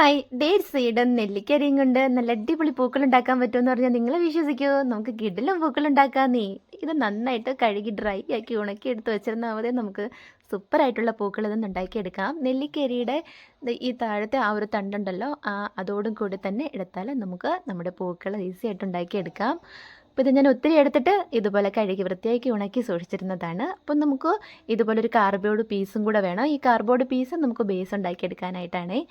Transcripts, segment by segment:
Hi date സീഡൻ നെല്ലിക്കരിയും കൊണ്ട് നല്ല അടിപൊളി പൂക്കൾ ഉണ്ടാക്കാൻ പറ്റുമെന്ന് പറഞ്ഞാൽ നിങ്ങൾ വിശ്വസിക്കുമോ നമുക്ക് കിടിലും പൂക്കൾ ഉണ്ടാക്കാന്നേ ഇത് നന്നായിട്ട് കഴുകി ഡ്രൈ ആക്കി ഉണക്കി എടുത്ത് വെച്ചിരുന്നാൽ മതി നമുക്ക് സൂപ്പറായിട്ടുള്ള പൂക്കൾ ഇതൊന്നും ഉണ്ടാക്കിയെടുക്കാം. നെല്ലിക്കരിയുടെ ഈ താഴത്തെ ആ ഒരു തണ്ടുണ്ടല്ലോ ആ അതോടും കൂടി തന്നെ എടുത്താൽ നമുക്ക് നമ്മുടെ പൂക്കൾ ഈസി ആയിട്ട് ഉണ്ടാക്കിയെടുക്കാം. അപ്പോൾ ഇത് ഞാൻ ഒത്തിരി എടുത്തിട്ട് ഇതുപോലെ കഴുകി വൃത്തിയാക്കി ഉണക്കി സൂക്ഷിച്ചിരുന്നതാണ്. അപ്പം നമുക്ക് ഇതുപോലെ ഒരു കാർബോർഡ് പീസും കൂടെ വേണം. ഈ കാർബോർഡ് പീസ് നമുക്ക് ബേസ് ഉണ്ടാക്കിയെടുക്കാനായിട്ടാണേ.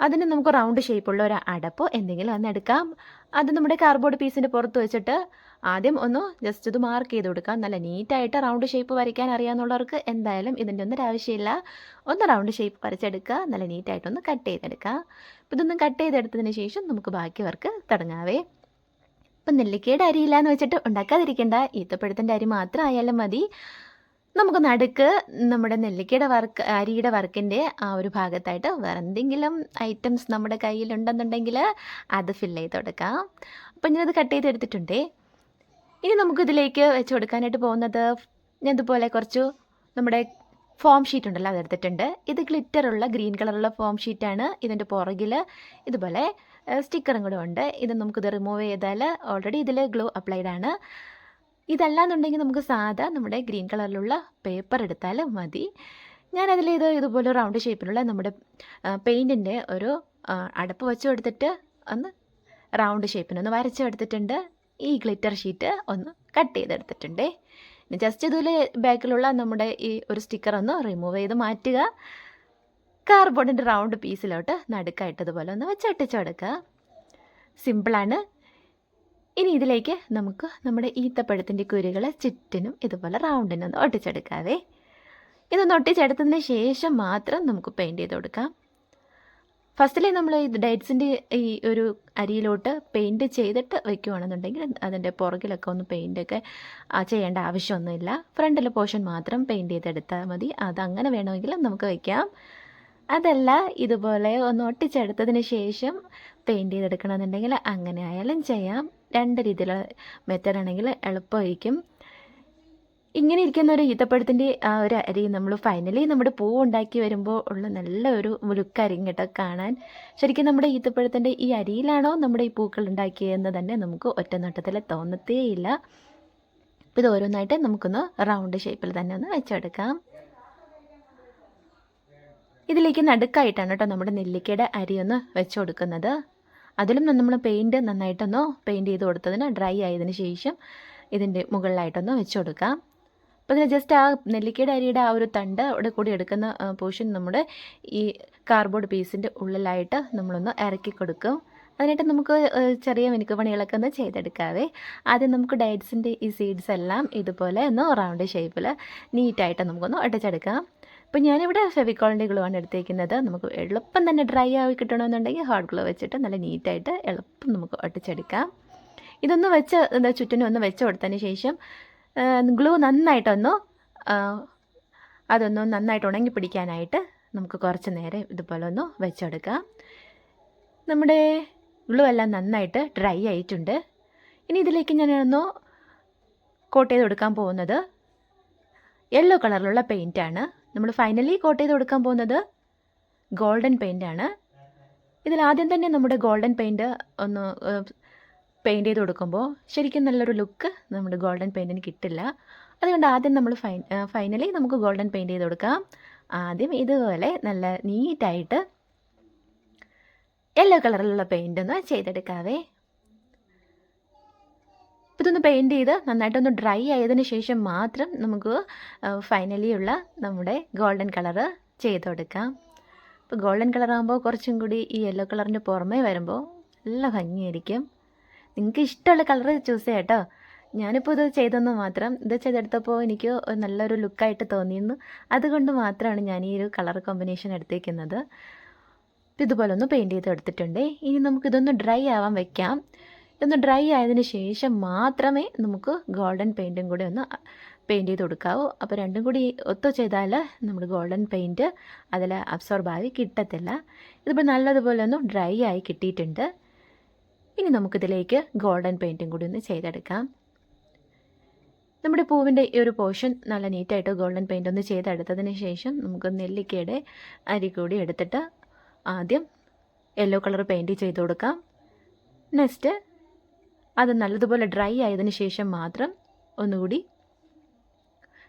അതിന് നമുക്ക് റൗണ്ട് ഷേപ്പുള്ള ഒരു അടപ്പോ എന്തെങ്കിലും ഒന്ന് എടുക്കാം. അത് നമ്മുടെ കാർബോർഡ് പീസിന്റെ പുറത്ത് വെച്ചിട്ട് ആദ്യം ഒന്ന് ജസ്റ്റ് ഇത് മാർക്ക് ചെയ്ത് കൊടുക്കാം. നല്ല നീറ്റായിട്ട് റൗണ്ട് ഷേപ്പ് വരയ്ക്കാൻ അറിയാവുന്നവർക്ക് എന്തായാലും ഇതിന്റെ ഒന്നും ആവശ്യമില്ല. ഒന്ന് റൗണ്ട് ഷേപ്പ് വരച്ചെടുക്കുക. നല്ല നീറ്റായിട്ടൊന്ന് കട്ട് ചെയ്തെടുക്കുക. അപ്പോൾ ഇതൊന്നും കട്ട് ചെയ്തെടുത്തതിന് ശേഷം നമുക്ക് ബാക്കി വർക്ക് തുടങ്ങാവേ. ഇപ്പം നെല്ലിക്കയുടെ അരിയില്ല എന്ന് വെച്ചിട്ട് ഉണ്ടാക്കാതിരിക്കേണ്ട. ഈത്തപ്പഴത്തിന്റെ അരി മാത്രം ആയാലും മതി. നമുക്ക് നടുക്ക് നമ്മുടെ നെല്ലിക്കയുടെ വർക്ക് അരിയുടെ വർക്കിന്റെ ആ ഒരു ഭാഗത്തായിട്ട് വേറെ എന്തെങ്കിലും ഐറ്റംസ് നമ്മുടെ കയ്യിലുണ്ടെന്നുണ്ടെങ്കിൽ അത് ഫിൽ ചെയ്ത് കൊടുക്കാം. അപ്പം ഞാനത് കട്ട് ചെയ്തെടുത്തിട്ടുണ്ടേ ഇനി നമുക്കിതിലേക്ക് വെച്ച് കൊടുക്കാനായിട്ട് പോകുന്നത് ഞാൻ ഇതുപോലെ കുറച്ച് നമ്മുടെ ഫോം ഷീറ്റ് ഉണ്ടല്ലോ അതെടുത്തിട്ടുണ്ട് ഇത് ഗ്ലിറ്ററുള്ള ഗ്രീൻ കളറുള്ള ഫോം ഷീറ്റാണ് ഇതിന്റെ പുറകിൽ ഇതുപോലെ സ്റ്റിക്കറും കൂടെ ഉണ്ട്. ഇത് നമുക്കിത് റിമൂവ് ചെയ്താൽ ഓൾറെഡി ഇതിൽ ഗ്ലോ അപ്ലൈഡ് ആണ്. ഇതല്ലാന്നുണ്ടെങ്കിൽ നമുക്ക് സാധാ നമ്മുടെ ഗ്രീൻ കളറിലുള്ള പേപ്പർ എടുത്താൽ മതി. ഞാനതിൽ ഇത് ഇതുപോലെ റൗണ്ട് ഷേപ്പിലുള്ള നമ്മുടെ പെയിന്റിന്റെ ഒരു അടപ്പ് വെച്ച് കൊടുത്തിട്ട് ഒന്ന് റൗണ്ട് ഷേപ്പിനൊന്ന് വരച്ചെടുത്തിട്ടുണ്ട് ഈ ഗ്ലിറ്റർ ഷീറ്റ് ഒന്ന് കട്ട് ചെയ്തെടുത്തിട്ടുണ്ട്. ഇനി ജസ്റ്റ് ഇതിൽ ബാക്കിലുള്ള നമ്മുടെ ഈ ഒരു സ്റ്റിക്കർ ഒന്ന് റിമൂവ് ചെയ്ത് മാറ്റുക. കാർബോർഡിന്റെ റൗണ്ട് പീസിലോട്ട് നടുക്കായിട്ട് ഇതുപോലെ ഒന്ന് വെച്ചൊട്ടിച്ച് കൊടുക്കുക. സിമ്പിളാണ് ഇനി ഇതിലേക്ക് നമുക്ക് നമ്മുടെ ഈത്തപ്പഴത്തിന്റെ കുരുകളെ ചുറ്റിനും ഇതുപോലെ റൗണ്ടിനും ഒന്ന് ഒട്ടിച്ചെടുക്കാവേ. ഇതൊന്ന് ഒട്ടിച്ചെടുത്തതിന് ശേഷം മാത്രം നമുക്ക് പെയിന്റ് ചെയ്ത് കൊടുക്കാം. ഫസ്റ്റിലെ നമ്മൾ ഈ ഡേറ്റ്സിന്റെ ഈ ഒരു അരിയിലോട്ട് പെയിന്റ് ചെയ്തിട്ട് വെക്കുകയാണെന്നുണ്ടെങ്കിൽ അതിന്റെ പുറകിലൊക്കെ ഒന്ന് പെയിന്റൊക്കെ ചെയ്യേണ്ട ആവശ്യമൊന്നുമില്ല. ഫ്രണ്ടിലെ പോർഷൻ മാത്രം പെയിന്റ് ചെയ്തെടുത്താൽ മതി. അതങ്ങനെ വേണമെങ്കിൽ നമുക്ക് വയ്ക്കാം അതല്ല ഇതുപോലെ ഒന്ന് ഒട്ടിച്ചെടുത്തതിന് ശേഷം പെയിന്റ് ചെയ്തെടുക്കണമെന്നുണ്ടെങ്കിൽ അങ്ങനെ ആയാലും ചെയ്യാം. രണ്ട് രീതിയിലുള്ള മെത്തേഡ് ആണെങ്കിൽ എളുപ്പമായിരിക്കും. ഇങ്ങനെ ഇരിക്കുന്ന ഒരു ഈത്തപ്പഴത്തിന്റെ ആ ഒരു അരി നമ്മൾ ഫൈനലി നമ്മുടെ പൂ ഉണ്ടാക്കി വരുമ്പോൾ ഉള്ള നല്ല ഒരു ലുക്കായിരിക്കും കേട്ടോ കാണാൻ. ശരിക്കും നമ്മുടെ ഈത്തപ്പഴത്തിന്റെ ഈ അരിയിലാണോ നമ്മുടെ ഈ പൂക്കൾ ഉണ്ടാക്കിയതെന്ന് തന്നെ നമുക്ക് ഒറ്റ നോട്ടത്തിൽ തോന്നത്തേയില്ല. അപ്പോൾ ഇത് ഓരോന്നായിട്ട് നമുക്കൊന്ന് റൗണ്ട് ഷേപ്പിൽ തന്നെ ഒന്ന് വെച്ചെടുക്കാം. ഇതിലേക്ക് നടുക്കായിട്ടാണ് കേട്ടോ നമ്മുടെ നെല്ലിക്കയുടെ അരി ഒന്ന് വെച്ചു കൊടുക്കുന്നത്. അതിലും നമ്മൾ പെയിന്റ് നന്നായിട്ടൊന്ന് പെയിന്റ് ചെയ്ത് കൊടുത്തതിന് ഡ്രൈ ആയതിന് ശേഷം ഇതിന്റെ മുകളിലായിട്ടൊന്ന് വെച്ച് കൊടുക്കാം. അപ്പോൾ ഇതിന് ജസ്റ്റ് ആ നെല്ലിക്കയുടെ അരിയുടെ ആ ഒരു തണ്ട് അവിടെ കൂടി എടുക്കുന്ന പോർഷൻ നമ്മുടെ ഈ കാർഡ്ബോർഡ് പീസിന്റെ ഉള്ളിലായിട്ട് നമ്മളൊന്ന് ഇറക്കി കൊടുക്കും. അതിനായിട്ട് നമുക്ക് ചെറിയ മിനുക്ക് പണികളൊക്കെ ഒന്ന് ചെയ്തെടുക്കാവേ. ആദ്യം നമുക്ക് ഡയറ്റ്സിന്റെ ഈ സീഡ്സ് എല്ലാം ഇതുപോലെ ഒന്ന് റൗണ്ട് ഷേപ്പിൽ നീറ്റായിട്ട് നമുക്കൊന്ന് ഒട്ടിച്ചെടുക്കാം. അപ്പോൾ ഞാനിവിടെ ഫെവിക്കോളിന്റെ ഗ്ലൂ ആണ് എടുത്തേക്കുന്നത്. നമുക്ക് എളുപ്പം തന്നെ ഡ്രൈ ആയി കിട്ടണമെന്നുണ്ടെങ്കിൽ ഹാർഡ് ഗ്ലൂ വെച്ചിട്ട് നല്ല നീറ്റായിട്ട് എളുപ്പം നമുക്ക് ഒട്ടിച്ചെടുക്കാം. ഇതൊന്ന് വെച്ച് എന്താ ചുറ്റിനും ഒന്ന് വെച്ച് കൊടുത്തതിന് ശേഷം ഗ്ലൂ നന്നായിട്ടൊന്ന് അതൊന്ന് നന്നായിട്ട് ഉണങ്ങി പിടിക്കാനായിട്ട് നമുക്ക് കുറച്ച് നേരം ഇതുപോലെ ഒന്ന് വെച്ചെടുക്കാം. നമ്മുടെ ഗ്ലൂ എല്ലാം നന്നായിട്ട് ഡ്രൈ ആയിട്ടുണ്ട്. ഇനി ഇതിലേക്ക് ഞാനൊന്ന് കോട്ട് ചെയ്ത് കൊടുക്കാൻ പോകുന്നത് യെല്ലോ കളറിലുള്ള പെയിന്റാണ് നമ്മൾ ഫൈനലി കോട്ട് ചെയ്ത് കൊടുക്കാൻ പോകുന്നത് ഗോൾഡൻ പെയിന്റാണ് ഇതിൽ ആദ്യം തന്നെ നമ്മുടെ ഗോൾഡൻ പെയിന്റ് ഒന്ന് പെയിന്റ് ചെയ്ത് കൊടുക്കുമ്പോൾ ശരിക്കും നല്ലൊരു ലുക്ക് നമ്മുടെ ഗോൾഡൻ പെയിന്റിന് കിട്ടില്ല. അതുകൊണ്ട് ആദ്യം നമ്മൾ ഫൈനലി നമുക്ക് ഗോൾഡൻ പെയിന്റ് ചെയ്ത് കൊടുക്കാം. ആദ്യം ഇതുപോലെ നല്ല നീറ്റായിട്ട് യെല്ലോ കളറിലുള്ള പെയിന്റ് ഒന്ന് ചെയ്തെടുക്കാവേ. ഇതൊന്ന് പെയിന്റ് ചെയ്ത് നന്നായിട്ടൊന്ന് ഡ്രൈ ആയതിന് ശേഷം മാത്രം നമുക്ക് ഫൈനലി ഉള്ള നമ്മുടെ ഗോൾഡൻ കളറ് ചെയ്ത് കൊടുക്കാം. അപ്പോൾ ഗോൾഡൻ കളറാകുമ്പോൾ കുറച്ചും കൂടി ഈ യെല്ലോ കളറിന്റെ പുറമേ വരുമ്പോൾ നല്ല ഭംഗിയായിരിക്കും. നിങ്ങൾക്ക് ഇഷ്ടമുള്ള കളർ ചൂസ് ചെയ്യാം കേട്ടോ ഞാനിപ്പോൾ ഇത് ചെയ്തെന്ന് മാത്രം ഇത് ചെയ്തെടുത്തപ്പോൾ എനിക്ക് നല്ലൊരു ലുക്കായിട്ട് തോന്നിയിരുന്നു. അതുകൊണ്ട് മാത്രമാണ് ഞാൻ ഈ ഒരു കളർ കോമ്പിനേഷൻ എടുത്തേക്കുന്നത്. ഇതുപോലെ ഒന്ന് പെയിന്റ് ചെയ്ത് എടുത്തിട്ടുണ്ട്. ഇനി നമുക്കിതൊന്ന് ഡ്രൈ ആവാൻ വെക്കാം. ഇതൊന്ന് ഡ്രൈ ആയതിനു ശേഷം മാത്രമേ നമുക്ക് ഗോൾഡൻ പെയിന്റും കൂടി ഒന്ന് പെയിന്റ് ചെയ്ത് കൊടുക്കാവൂ. അപ്പോൾ രണ്ടും കൂടി ഒത്തു ചെയ്താൽ നമ്മുടെ ഗോൾഡൻ പെയിന്റ് അതിൽ അബ്സോർബ് ആയി കിട്ടത്തില്ല. ഇതിപ്പോൾ നല്ലതുപോലെ ഒന്ന് ഡ്രൈ ആയി കിട്ടിയിട്ടുണ്ട്. ഇനി നമുക്കിതിലേക്ക് ഗോൾഡൻ പെയിന്റും കൂടി ഒന്ന് ചെയ്തെടുക്കാം. നമ്മുടെ പൂവിന്റെ ഈ ഒരു പോർഷൻ നല്ല നീറ്റായിട്ട് ഗോൾഡൻ പെയിന്റ് ഒന്ന് ചെയ്തെടുത്തതിന് ശേഷം നമുക്ക് നെല്ലിക്കയുടെ അരി കൂടി എടുത്തിട്ട് ആദ്യം യെല്ലോ കളർ പെയിന്റ് ചെയ്ത് കൊടുക്കാം. നെക്സ്റ്റ് അത് നല്ലതുപോലെ ഡ്രൈ ആയതിനു ശേഷം മാത്രം ഒന്നുകൂടി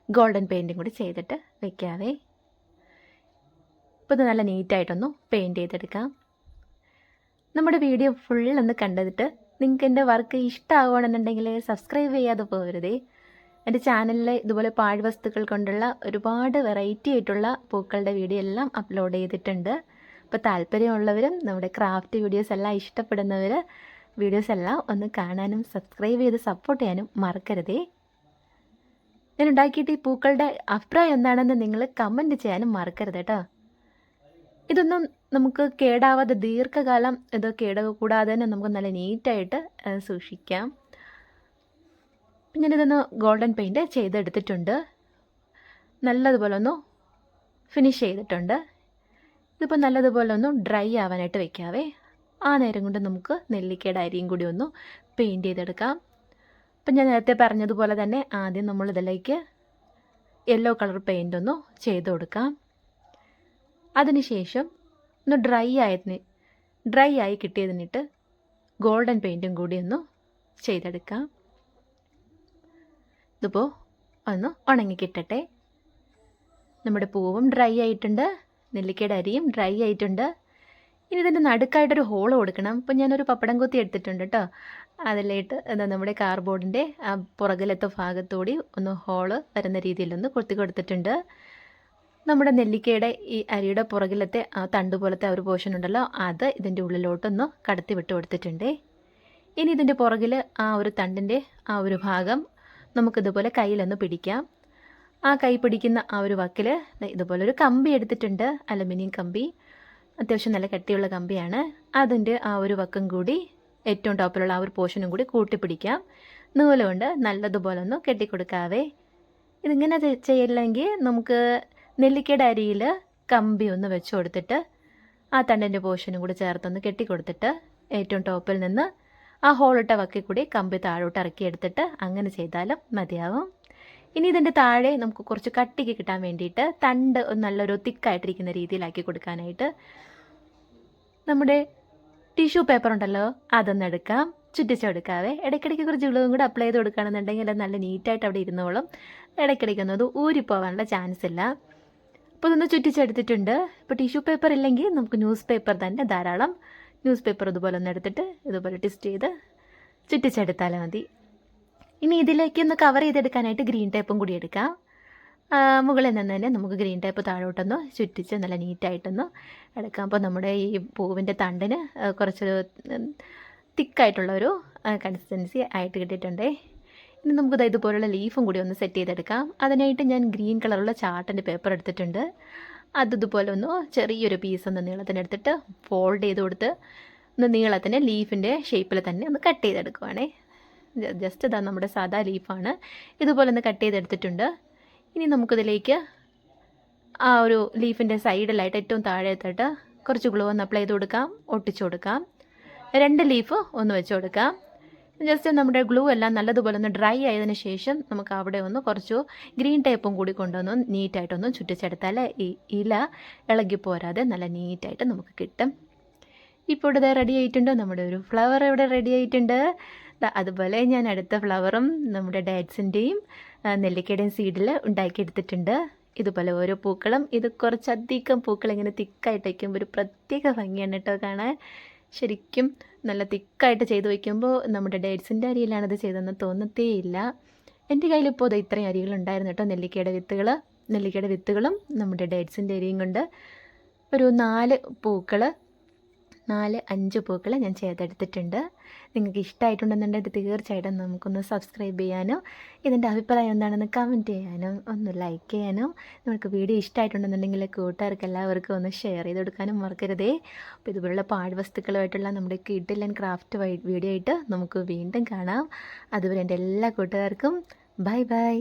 ഗോൾഡൻ പെയിന്റും കൂടി ചെയ്തിട്ട് വെക്കാവേ. ഇപ്പോൾ ഇത് നല്ല നീറ്റായിട്ടൊന്ന് പെയിന്റ് ചെയ്തെടുക്കാം. നമ്മുടെ വീഡിയോ ഫുൾ ഒന്ന് കണ്ടിട്ട് നിങ്ങൾക്ക് എന്റെ വർക്ക് ഇഷ്ടമാവുകയാണെന്നുണ്ടെങ്കിൽ സബ്സ്ക്രൈബ് ചെയ്യാതെ പോകരുതേ എന്റെ ചാനലിൽ ഇതുപോലെ പാഴ്വസ്തുക്കൾ കൊണ്ടുള്ള ഒരുപാട് വെറൈറ്റി ആയിട്ടുള്ള പൂക്കളുടെ വീഡിയോ എല്ലാം അപ്ലോഡ് ചെയ്തിട്ടുണ്ട്. അപ്പോൾ താല്പര്യമുള്ളവരും നമ്മുടെ ക്രാഫ്റ്റ് വീഡിയോസ് എല്ലാം ഇഷ്ടപ്പെടുന്നവർ വീഡിയോസ് എല്ലാം ഒന്ന് കാണാനും സബ്സ്ക്രൈബ് ചെയ്ത് സപ്പോർട്ട് ചെയ്യാനും മറക്കരുതേ. ഞാൻ ഉണ്ടാക്കിയിട്ട് ഈ പൂക്കളുടെ അഭിപ്രായം എന്താണെന്ന് നിങ്ങൾ കമന്റ് ചെയ്യാനും മറക്കരുത് കേട്ടോ. ഇതൊന്നും നമുക്ക് കേടാവാതെ ദീർഘകാലം ഇത് കേട കൂടാതെ തന്നെ നമുക്ക് നല്ല നീറ്റായിട്ട് സൂക്ഷിക്കാം. ഞാനിതൊന്ന് ഗോൾഡൻ പെയിന്റ് ചെയ്തെടുത്തിട്ടുണ്ട്. നല്ലതുപോലെ ഒന്ന് ഫിനിഷ് ചെയ്തിട്ടുണ്ട്. ഇതിപ്പോൾ നല്ലതുപോലെ ഒന്ന് ഡ്രൈ ആവാനായിട്ട് വെക്കാവേ. ആ നേരം കൊണ്ട് നമുക്ക് നെല്ലിക്കയുടെ അരിയും കൂടി ഒന്ന് പെയിന്റ് ചെയ്തെടുക്കാം. അപ്പം ഞാൻ നേരത്തെ പറഞ്ഞതുപോലെ തന്നെ ആദ്യം നമ്മൾ ഇതിലേക്ക് യെല്ലോ കളർ പെയിന്റ് ഒന്ന് ചെയ്ത് കൊടുക്കാം. അതിനുശേഷം ഒന്ന് ഡ്രൈ ആയതിന് ഡ്രൈ ആയി കിട്ടിയതിനിട്ട് ഗോൾഡൻ പെയിന്റും കൂടി ഒന്ന് ചെയ്തെടുക്കാം. ഇതിപ്പോൾ ഒന്ന് ഉണങ്ങി കിട്ടട്ടെ. നമ്മുടെ പൂവും ഡ്രൈ ആയിട്ടുണ്ട് നെല്ലിക്കയുടെ അരിയും ഡ്രൈ ആയിട്ടുണ്ട്. ഇനി ഇതിന്റെ നടുക്കായിട്ടൊരു ഹോൾ കൊടുക്കണം. അപ്പം ഞാനൊരു പപ്പടം കൊത്തി എടുത്തിട്ടുണ്ട് കേട്ടോ അതിലേട്ട് എന്താ നമ്മുടെ കാർബോർഡിന്റെ ആ പുറകിലത്തെ ഭാഗത്തോടി ഒന്ന് ഹോൾ വരുന്ന രീതിയിലൊന്ന് കൊത്തി കൊടുത്തിട്ടുണ്ട്. നമ്മുടെ നെല്ലിക്കയുടെ ഈ അരിയുടെ പുറകിലത്തെ ആ തണ്ട് പോലത്തെ ഒരു പോർഷൻ ഉണ്ടല്ലോ അത് ഇതിന്റെ ഉള്ളിലോട്ടൊന്ന് കടത്തി വിട്ട് കൊടുത്തിട്ടുണ്ട്. ഇനി ഇതിന്റെ പുറകിൽ ആ ഒരു തണ്ടിന്റെ ആ ഒരു ഭാഗം നമുക്കിതുപോലെ കയ്യിലൊന്ന് പിടിക്കാം. ആ കൈ പിടിക്കുന്ന ആ ഒരു വക്കിൽ ഇതുപോലെ ഒരു കമ്പി എടുത്തിട്ടുണ്ട് അലുമിനിയം കമ്പി. അത്യാവശ്യം നല്ല കട്ടിയുള്ള കമ്പിയാണ്. അതിന്റെ ആ ഒരു വക്കം കൂടി ഏറ്റവും ടോപ്പിലുള്ള ആ ഒരു പോർഷനും കൂടി കൂട്ടിപ്പിടിക്കാം. നൂൽ കൊണ്ട് നല്ലതുപോലെ ഒന്ന് കെട്ടിക്കൊടുക്കാവേ. ഇതിങ്ങനെ ചെയ്യില്ലെങ്കിൽ നമുക്ക് നെല്ലിക്കയുടെ അരിയിൽ കമ്പി ഒന്ന് വെച്ച് കൊടുത്തിട്ട് ആ തണ്ടിന്റെ പോർഷനും കൂടി ചേർത്തൊന്ന് കെട്ടിക്കൊടുത്തിട്ട് ഏറ്റവും ടോപ്പിൽ നിന്ന് ആ ഹോളിട്ട വക്കിൽ കൂടി കമ്പി താഴോട്ട് ഇറക്കിയെടുത്തിട്ട് അങ്ങനെ ചെയ്താലും മതിയാവും. ഇനി ഇതിന്റെ താഴെ നമുക്ക് കുറച്ച് കട്ടിക്ക് കിട്ടാൻ വേണ്ടിയിട്ട് തണ്ട് നല്ലൊരു തിക്കായിട്ടിരിക്കുന്ന രീതിയിലാക്കി കൊടുക്കാനായിട്ട് നമ്മുടെ ടിഷ്യൂ പേപ്പർ ഉണ്ടല്ലോ അതൊന്ന് എടുക്കാം. ചുറ്റിച്ചെടുക്കാവേ. ഇടയ്ക്കിടയ്ക്ക് കുറച്ച് ഉള്ളതും കൂടെ അപ്ലൈ ചെയ്ത് കൊടുക്കുകയാണെന്നുണ്ടെങ്കിൽ അത് നല്ല നീറ്റായിട്ട് അവിടെ ഇരുന്നോളും. ഇടയ്ക്കിടയ്ക്കൊന്നും അത് ഊരിപ്പോവാനുള്ള ചാൻസ് ഇല്ല. അപ്പോൾ ഇതൊന്ന് ചുറ്റിച്ചെടുത്തിട്ടുണ്ട്. ഇപ്പോൾ ടിഷ്യൂ പേപ്പർ ഇല്ലെങ്കിൽ നമുക്ക് ന്യൂസ് പേപ്പർ തന്നെ ധാരാളം. ന്യൂസ് പേപ്പർ ഇതുപോലെ ഒന്ന് എടുത്തിട്ട് ഇതുപോലെ ട്വിസ്റ്റ് ചെയ്ത് ചുറ്റിച്ചെടുത്താൽ മതി. ഇനി ഇതിലേക്ക് ഒന്ന് കവർ ചെയ്തെടുക്കാനായിട്ട് ഗ്രീൻ ടേപ്പും കൂടി എടുക്കാം. മുകളിൽ നിന്ന് തന്നെ നമുക്ക് ഗ്രീൻ ടേപ്പ് താഴോട്ടൊന്ന് ചുറ്റിച്ച് നല്ല നീറ്റായിട്ടൊന്ന് എടുക്കാം. അപ്പോൾ നമ്മുടെ ഈ പൂവിന്റെ തണ്ടിന് കുറച്ചൊരു തിക്കായിട്ടുള്ളൊരു കൺസിസ്റ്റൻസി ആയിട്ട് കിട്ടിയിട്ടുണ്ടേ. ഇനി നമുക്കിത് ഇതുപോലുള്ള ലീഫും കൂടി ഒന്ന് സെറ്റ് ചെയ്തെടുക്കാം. അതിനായിട്ട് ഞാൻ ഗ്രീൻ കളറുള്ള ചാർട്ടിന്റെ പേപ്പർ എടുത്തിട്ടുണ്ട്. അത് ഇതുപോലെ ഒന്ന് ചെറിയൊരു പീസ് ഒന്ന് നീളത്തിനെടുത്തിട്ട് ഫോൾഡ് ചെയ്ത് കൊടുത്ത് ഒന്ന് നീളത്തിന് ലീഫിന്റെ ഷേപ്പിൽ തന്നെ ഒന്ന് കട്ട് ചെയ്തെടുക്കുവാണേ. ജസ്റ്റ് ഇതാ നമ്മുടെ സാധാ ലീഫാണ് ഇതുപോലെ ഒന്ന് കട്ട് ചെയ്തെടുത്തിട്ടുണ്ട്. ഇനി നമുക്കിതിലേക്ക് ആ ഒരു ലീഫിന്റെ സൈഡിലായിട്ട് ഏറ്റവും താഴെത്തിട്ട് കുറച്ച് ഗ്ലൂ ഒന്ന് അപ്ലൈ ചെയ്ത് കൊടുക്കാം ഒട്ടിച്ചു കൊടുക്കാം. രണ്ട് ലീഫ് ഒന്ന് വെച്ച് കൊടുക്കാം. ജസ്റ്റ് നമ്മുടെ ഗ്ലൂ എല്ലാം നല്ലതുപോലെ ഒന്ന് ഡ്രൈ ആയതിനു ശേഷം നമുക്ക് അവിടെ ഒന്ന് കുറച്ച് ഗ്രീൻ ടേപ്പും കൂടി കൊണ്ടുവന്ന് നീറ്റായിട്ടൊന്ന് ചുറ്റിച്ചെടുത്താൽ ഈ ഇല ഇളകി പോരാതെ നല്ല നീറ്റായിട്ട് നമുക്ക് കിട്ടും. ഇപ്പോൾ ഇവിടെ റെഡി ആയിട്ടുണ്ട്. നമ്മുടെ ഒരു ഫ്ലവർ ഇവിടെ റെഡി ആയിട്ടുണ്ട്. അതുപോലെ ഞാൻ അടുത്ത ഫ്ലവറും നമ്മുടെ ഡാറ്റ്സിന്റെയും നെല്ലിക്കയുടെയും സീഡിൽ ഉണ്ടാക്കിയെടുത്തിട്ടുണ്ട്. ഇതുപോലെ ഓരോ പൂക്കളും ഇത് കുറച്ചധികം പൂക്കൾ ഇങ്ങനെ തിക്കായിട്ട് വയ്ക്കുമ്പോൾ ഒരു പ്രത്യേക ഭംഗിയാണ് കേട്ടോ കാണാൻ. ശരിക്കും നല്ല തിക്കായിട്ട് ചെയ്ത് വയ്ക്കുമ്പോൾ നമ്മുടെ ഡേറ്റ്സിന്റെ അരിയിലാണത് ചെയ്തതെന്ന് തോന്നത്തേയില്ല. എന്റെ കയ്യിൽ ഇപ്പോൾ ഇത് ഇത്രയും അരികളുണ്ടായിരുന്നു കേട്ടോ നെല്ലിക്കയുടെ വിത്തുകൾ നെല്ലിക്കയുടെ വിത്തുകളും നമ്മുടെ ഡേറ്റ്സിന്റെ അരിയും കൊണ്ട് ഒരു നാല് പൂക്കൾ നാല് അഞ്ച് പൂക്കൾ ഞാൻ ചെയ്തെടുത്തിട്ടുണ്ട്. നിങ്ങൾക്ക് ഇഷ്ടമായിട്ടുണ്ടെന്നുണ്ടെങ്കിൽ തീർച്ചയായിട്ടും നമുക്കൊന്ന് സബ്സ്ക്രൈബ് ചെയ്യാനും ഇതിന്റെ അഭിപ്രായം എന്താണെന്ന് കമന്റ് ചെയ്യാനും ഒന്ന് ലൈക്ക് ചെയ്യാനും നമുക്ക് വീഡിയോ ഇഷ്ടമായിട്ടുണ്ടെന്നുണ്ടെങ്കിൽ കൂട്ടുകാർക്ക് എല്ലാവർക്കും ഒന്ന് ഷെയർ ചെയ്ത് കൊടുക്കാനും മറക്കരുതേ. അപ്പോൾ ഇതുപോലുള്ള പാഴ്വസ്തുക്കളുമായിട്ടുള്ള നമ്മുടെ കിഡിൽ ആൻഡ് ക്രാഫ്റ്റ് വീഡിയോ ആയിട്ട് നമുക്ക് വീണ്ടും കാണാം. അതുപോലെ എന്റെ എല്ലാ കൂട്ടുകാർക്കും ബൈ ബൈ